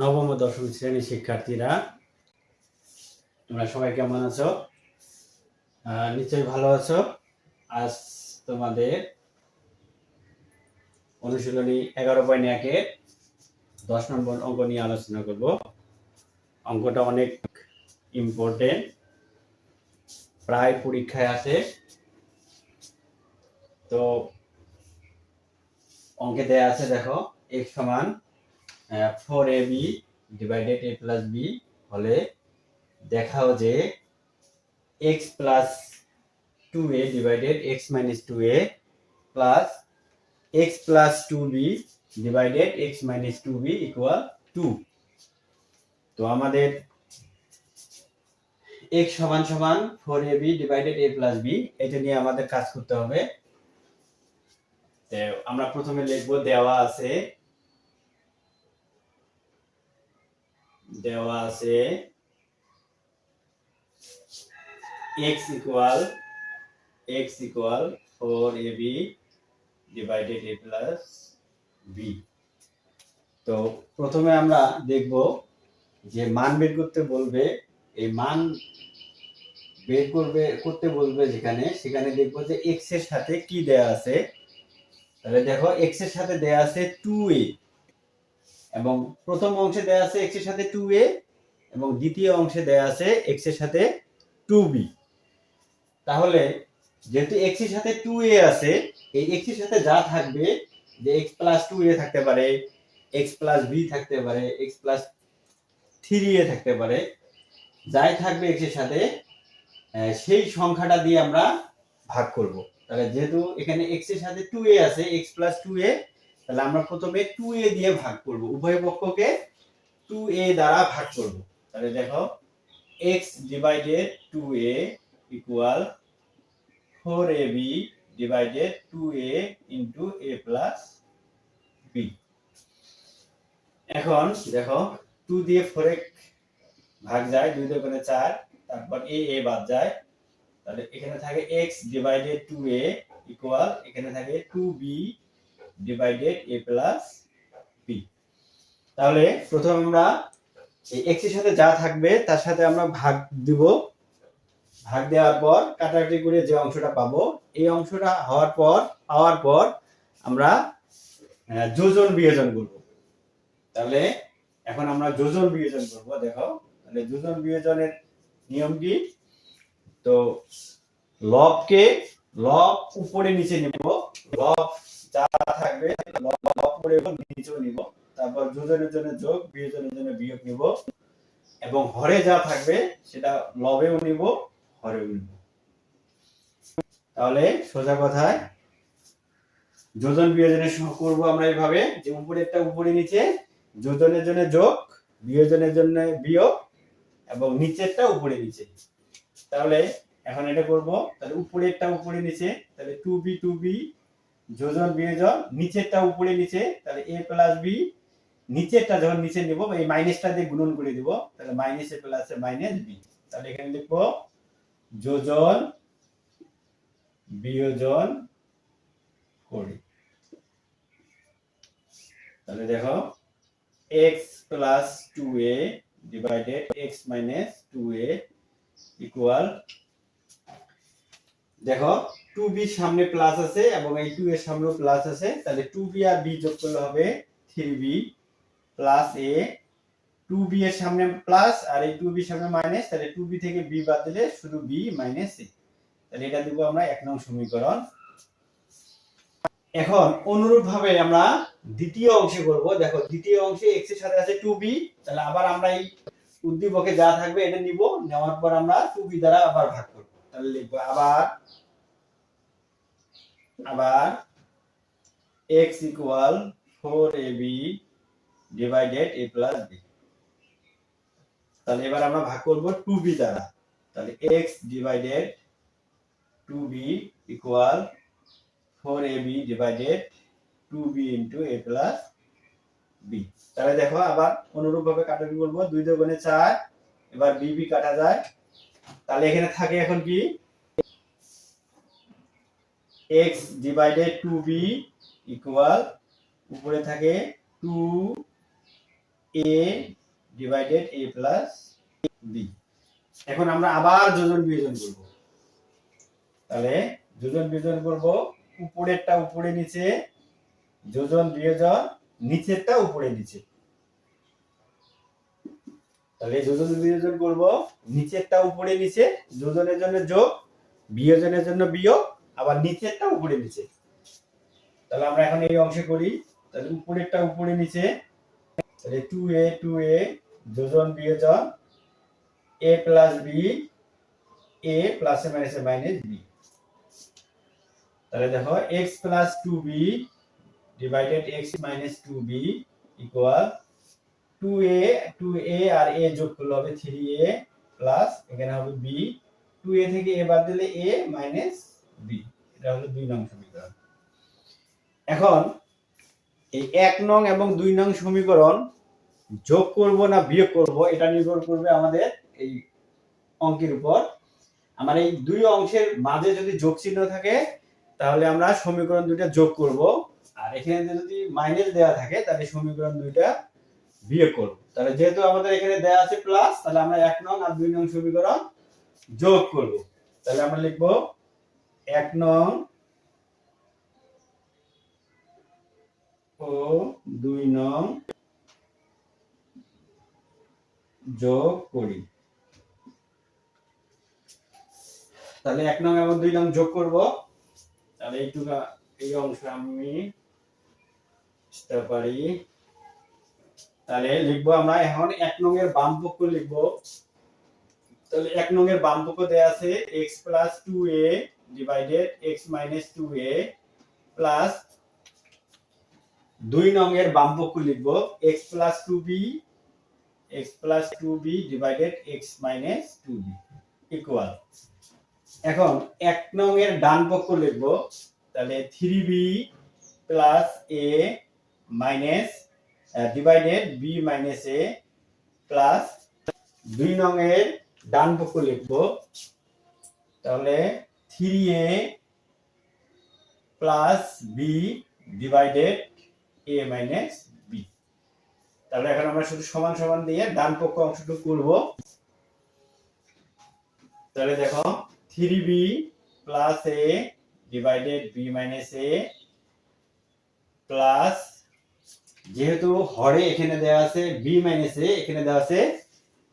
নবম ও দশম শ্রেণির শিক্ষার্থীরা, তোমরা সবাই কেমন আছো? নিশ্চয়ই ভালো আছো। আজ তোমাদের অনুশীলনী এগারো পয়েন্ট একে দশ নম্বর অঙ্ক নিয়ে আলোচনা করব। অঙ্কটা অনেক ইম্পর্টেন্ট প্রায় পরীক্ষায় আসে তো অঙ্কে দেয়া আছে, দেখো, x সমান four a b divided a plus b হলে দেখাও যে x plus two a divided x minus two a plus x plus two b divided x minus two b equal to তো আমাদের এক্স সমান সমান four a b divided a plus b এটা নিয়ে আমাদের কাজ করতে হবে। আমরা প্রথমে লিখব দেওয়া আছে দেওয়া আছে x equal x equal four a b divided a plus b তো প্রথমে আমরা দেখব যে মান বের করতে বলবে, এই মান বের করবে, করতে বলবে যেখানে, সেখানে দেখব যে x এর সাথে কি দেয়া আছে। তাহলে দেখো, x এর সাথে দেয়া আছে টু এ এবং প্রথম অংশে দেয়া আছে x এর সাথে টু এ এবং দ্বিতীয় অংশে দেয়া আছে x এর সাথে টু বি তাহলে যেহেতু x এর সাথে টু এ আছে, এই x এর সাথে যা থাকবে, যে এক্স প্লাস টু এ থাকতে পারে এক্স প্লাস বি থাকতে পারে এক্স প্লাস থ্রি এ থাকতে পারে, যাই থাকবে x এর সাথে সেই সংখ্যাটা দিয়ে আমরা ভাগ করব। তাহলে যেহেতু এখানে x এর সাথে টু এ আছে এক্স প্লাস টু এ তাহলে আমরা প্রথমে টু এ দিয়ে ভাগ করব। উভয় পক্ষকে টু এ দ্বারা ভাগ করব। তাহলে দেখো, x divided two a equal four a b divided two a into a plus b এখন দেখো টু দিয়ে ফোরে ভাগ যায়, দুই দোকানে চার, তারপর এ এ বাদ যায়। তাহলে এখানে থাকে x divided two a equal এখানে থাকে two b divided a plus b তাহলে প্রথম আমরা এক্স সাথে যা থাকবে, তার সাথে আমরা ভাগ দিব। ভাগ দেওয়ার পর কাটাকাটি করে যে অংশটা পাবো, এই অংশটা হওয়ার পর, পাওয়ার পর আমরা যোজন বিয়োজন করব। তাহলে এখন আমরা যোজন বিয়োজন করব, দেখো। তাহলে যোজন বিয়োজনের নিয়ম কি? তো লবকে লব উপরে নিচে নিব। লব যা থাকবে উপরে নিচেও নিব। তারপর যোজনের জন্য যোগ, বিয়োজনের জন্য বিয়োগ নিব। এবং হরে যা থাকবে, সেটা লবেও নিব, হরেও নিব। তাহলে সোজা কথায়, যোজন বিয়োজনের আমরা এইভাবে, যে উপরেরটা উপরে নিচে, যোজনের জন্য যোগ, বিয়োজনের জন্য বিয়োগ, এবং নিচেরটা উপরে নিচে। তাহলে এখন এটা করব, তাহলে উপরেরটা উপরে নিচে, তাহলে টু বি টু বি যোজন বিয়োজন নিচেরটা উপরে নিচে, তাহলে এ প্লাস বি নিচেরটা যখন নিচে নিব এই মাইনাসটা দিয়ে গুণন করে দিব, তাহলে minus a plus a minus b তাহলে এখানে লিখব যোজন বিয়োজন করি। তাহলে দেখো x plus two a divided x minus two a equal দেখো টু বি সামনে প্লাস আছে এবং এই টু এর সামনেও প্লাস আছে। তাহলে টু বি আর বি যোগ করলে হবে three B plus A two B এর সামনে প্লাস আর এই টু বি সামনে মাইনাস তাহলে টু বি থেকে বি বাদ দিলে শুধু বি মাইনাস এ তাহলে এটা দিব আমরা এক নং সমীকরণ। এখন অনুরূপ ভাবে আমরা দ্বিতীয় অংশে করব। দেখো, দ্বিতীয় অংশে এক্সের সাথে আছে টু বি তাহলে আবার আমরা এই উদ্দীপকে যা থাকবে এটা নিব। নেওয়ার পর আমরা টু বি দ্বারা আবার ভাগ করব। লিখব আবার আবার x equal four a b divided a plus b তাহলে এবার আমরা ভাগ করব টু বি দ্বারা। তাহলে x divided two b equal four a b divided two b into a plus b তাহলে দেখো আবার অনুরূপ ভাবে কাটাকুটি করব, দুই দোকানে চার, এবার বি বি কাটা যায় তাহলে এখানে থাকে এখন কি? X divided two b equal উপরে থাকে two a divided a plus b এখন আমরা আবার যোজন বিয়োজন করব। তাহলে যোজন বিয়োজন করব উপরেরটা উপরে নিচে, যোজন বিয়োজন নিচেরটা উপরে নিচে। তাহলে যোজন বিয়োজন করব নিচেরটা উপরে নিচে। যোজনের জন্য যোগ, বিয়োজনের জন্য বিয়োগ, আবার নিচেরটা উপরে নিচে। তাহলে আমরা এখন এই অংশে করি। তাহলে উপরেরটা উপরে নিচে। তাহলে টু এ টু এ যোজন, বিয়োজন a plus b a plus minus minus b তাহলে দেখো x plus two b divided x minus two b equal two a two a আর এ যোগ করলে হবে থ্রি এ প্লাস এখানে হবে বি টু এ থেকে এ বাদ দিলে এ মাইনাস বি এটা হলো দুই নং সমীকরণ। এখন এই এক নং এবং দুই নং সমীকরণ যোগ করব না বিয়োগ করব, এটা নির্ভর করবে আমাদের এই অঙ্কের উপর। আমার এই দুই অংশের মাঝে যদি যোগ চিহ্ন থাকে, তাহলে আমরা সমীকরণ দুইটা যোগ করব। আর এখানে যদি মাইনাস দেওয়া থাকে, তাহলে সমীকরণ দুইটা বিয়োগ করব। তাহলে যেহেতু আমাদের এখানে দেওয়া আছে প্লাস তাহলে আমরা এক নং আর দুই নং সমীকরণ যোগ করব। তাহলে আমরা লিখব এক নং ও দুই নং যোগ করি। তাহলে এক নং এবং দুই নং যোগ করব। তাহলে এইটুকু এই অংশ আমি পারি। তাহলে লিখব আমরা এখন এক নং এর বাম পক্ষ লিখব। তাহলে এক নং এর বাম পক্ষ দেয়া আছে x plus two a divided x minus two a plus দুই নং এর বাম পক্ষ লিখব। x plus two b x plus two b divided x minus two b equal এখন এক নং এর ডান পক্ষ লিখব। তাহলে three b plus a minus divided b minus a plus দুই নং এর ডান পক্ষ লিখব। তাহলে three a plus b divided a minus b তাহলে এখন আমরা শুধু সমান সমান দিয়ে ডান পক্ষ অংশটুকু করব। তাহলে দেখো three b plus a divided b minus a plus যেহেতু হরে এখানে দেওয়া আছে বি মাইনাস এ এখানে দেওয়া আছে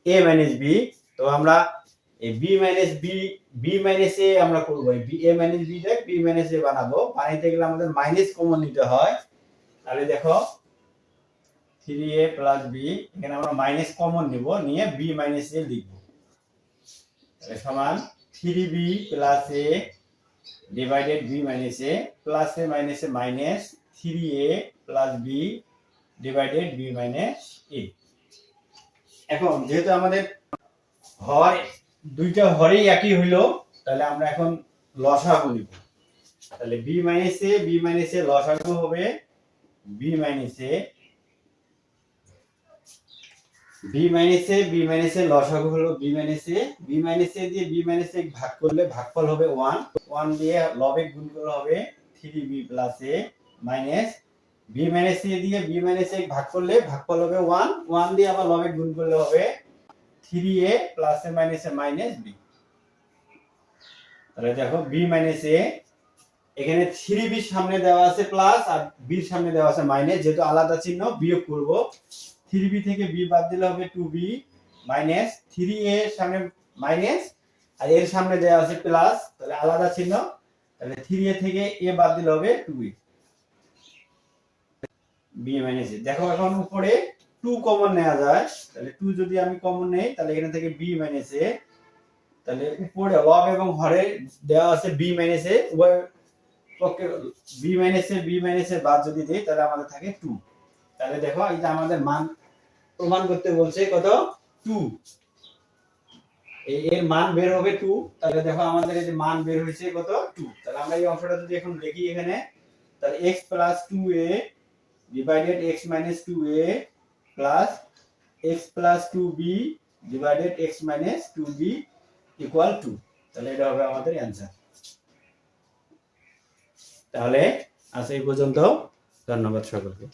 এ মাইনাস বি তো আমরা এই b minus b b minus a আমরা করব। বি এ মাইনাস বি দেখ বি মাইনাস এ বানাবো। বানাইতে গেলে আমাদের মাইনাস কমন নিতে হয়। তাহলে দেখো থ্রি এ প্লাস বি এখানে আমরা মাইনাস কমন নিব, নিয়ে বি মাইনাস এ লিখব। তাহলে সমান three b plus a divided b minus a plus a minus a minus three a plus b divided b minus a এখন যেহেতু আমাদের হর দুইটা হরেই একই হইল, তাহলে আমরা এখন লসাগু নিব তাহলে b minus a b minus a লসাগু হবে b minus a b minus a b minus a লসাগু হলো b minus a b minus a দিয়ে বি মাইনাস এ ভাগ করলে ভাগফল হবে ওয়ান ওয়ান দিয়ে লবে গুণ করলে হবে three b plus a minus b minus a দিয়ে বি মাইনাস এ ভাগ করলে ভাগফল হবে ওয়ান ওয়ান দিয়ে আবার লবে গুণ করলে হবে three a plus a minus a minus b তাহলে দেখো বি মাইনাস এ এখানে থ্রি বির সামনে দেওয়া আছে প্লাস আর বির সামনে দেওয়া আছে মাইনাস যেহেতু আলাদা চিহ্ন, বিয়োগ করব। থ্রি বি থেকে বি বাদ দিলে হবে two b minus three a সামনে মাইনাস আর এর সামনে দেওয়া আছে প্লাস তাহলে আলাদা চিহ্ন, তাহলে থ্রি এ থেকে এ বাদ দিলে হবে টু বি বি মাইনাস দেখো এখন উপরে টু কমন নেওয়া যায়। তাহলে টু যদি আমি কমন নেই, তাহলে এখানে থেকে বি মাইনাস এ তাহলে উপরে লব এবং হরে দেওয়া আছে বি মাইনাস এ উভয় পক্ষে b minus a b minus a বাদ যদি দিই, তাহলে আমাদের থাকে টু তাহলে দেখো, এই আমাদের মান প্রমাণ করতে বলছে কত? টু এর মান বের হবে টু তাহলে দেখো আমাদের এই যে মান বের হয়েছে কত? টু তাহলে আমরা এই অংশটা যদি এখন লিখি এখানে, তাহলে x plus two a two a plus x plus two b divided x minus two b equal two তাহলে এটা হবে আমাদের অ্যান্সার তাহলে আজ এই পর্যন্ত। ধন্যবাদ সকলকে।